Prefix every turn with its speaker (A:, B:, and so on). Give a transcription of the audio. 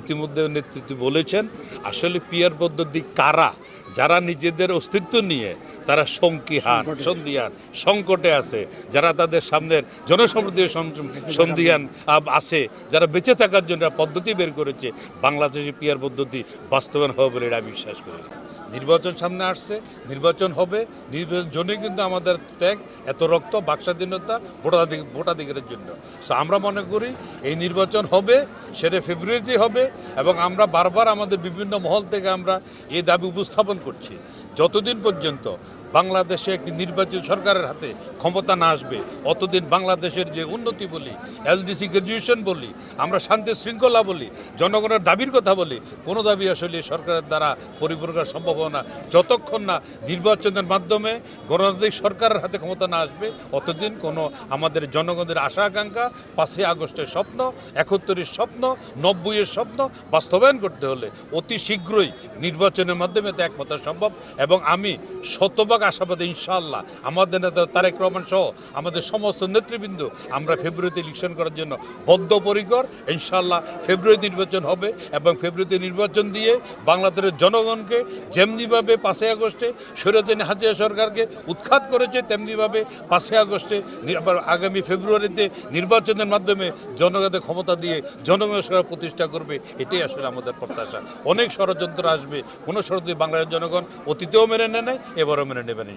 A: ইতিমধ্যে নেতৃত্ব বলেছেন আসলে পিয়ার পদ্ধতি কারা? যারা নিজেদের অস্তিত্ব নিয়ে তারা সংকিহান সন্ধিহান সংকটে আছে। যারা তাদের সামনের জনসমৃদ্ধি সন্ধিহান আছে যারা বেঁচে থাকার জন্য পদ্ধতি বের করেছে বাংলাদেশে পিয়ার পদ্ধতি বাস্তবায়ন হবে বলে এটা আমি বিশ্বাস করি। নির্বাচন সামনে আসছে নির্বাচন হবে নির্বাচন জন্যই কিন্তু আমাদের ত্যাগ এত রক্ত বাকস্বাধীনতা ভোটাধিক ভোটাধিকারের জন্য। সো আমরা মনে করি এই নির্বাচন হবে সেটা ফেব্রুয়ারিতে হবে এবং আমরা বারবার আমাদের বিভিন্ন মহল থেকে আমরা এই দাবি উপস্থাপন করছি। যতদিন পর্যন্ত বাংলাদেশে একটি নির্বাচিত সরকারের হাতে ক্ষমতা না আসবে, অতদিন বাংলাদেশের যে উন্নতি বলি এলডিসি গ্রাজুয়েশন বলি, আমরা শান্তি শৃঙ্খলা বলি, জনগণের দাবির কথা বলি, কোনো দাবি আসলে সরকারের দ্বারা পরিপূর্ণ করা সম্ভব হবে না। যতক্ষণ না নির্বাচনের মাধ্যমে গণতান্ত্রিক সরকারের হাতে ক্ষমতা না আসবে, অতদিন কোনো আমাদের জনগণের আশা আকাঙ্ক্ষা পাঁচই আগস্টের স্বপ্ন একত্তরের স্বপ্ন নব্বইয়ের স্বপ্ন বাস্তবায়ন করতে হলে অতি শীঘ্রই নির্বাচনের মাধ্যমে তা একমত সম্ভব। এবং আমি শতভাগ আশাবাদী, ইনশাআল্লাহ, আমাদের নেতা তারেক রহমান সহ আমাদের সমস্ত নেতৃবৃন্দ আমরা ফেব্রুয়ারিতে ইলেকশন করার জন্য বদ্ধপরিকর। ইনশাআল্লাহ, ফেব্রুয়ারি নির্বাচন হবে এবং ফেব্রুয়ারিতে নির্বাচন দিয়ে বাংলাদেশের জনগণকে যেমনিভাবে পাঁচই আগস্টে সৈরদিন হাজিয়া সরকারকে উৎখাত করেছে, তেমনিভাবে পাঁচই আগস্টে আগামী ফেব্রুয়ারিতে নির্বাচনের মাধ্যমে জনগণের ক্ষমতা দিয়ে জনগণের সরকার প্রতিষ্ঠা করবে, এটাই আসলে আমাদের প্রত্যাশা অনেক ষড়যন্ত্র আসবে, কোনো ষড়যন্ত্র বাংলাদেশের জনগণ অতীতেও মেনে নেয় এবারও মেনে নেবেন।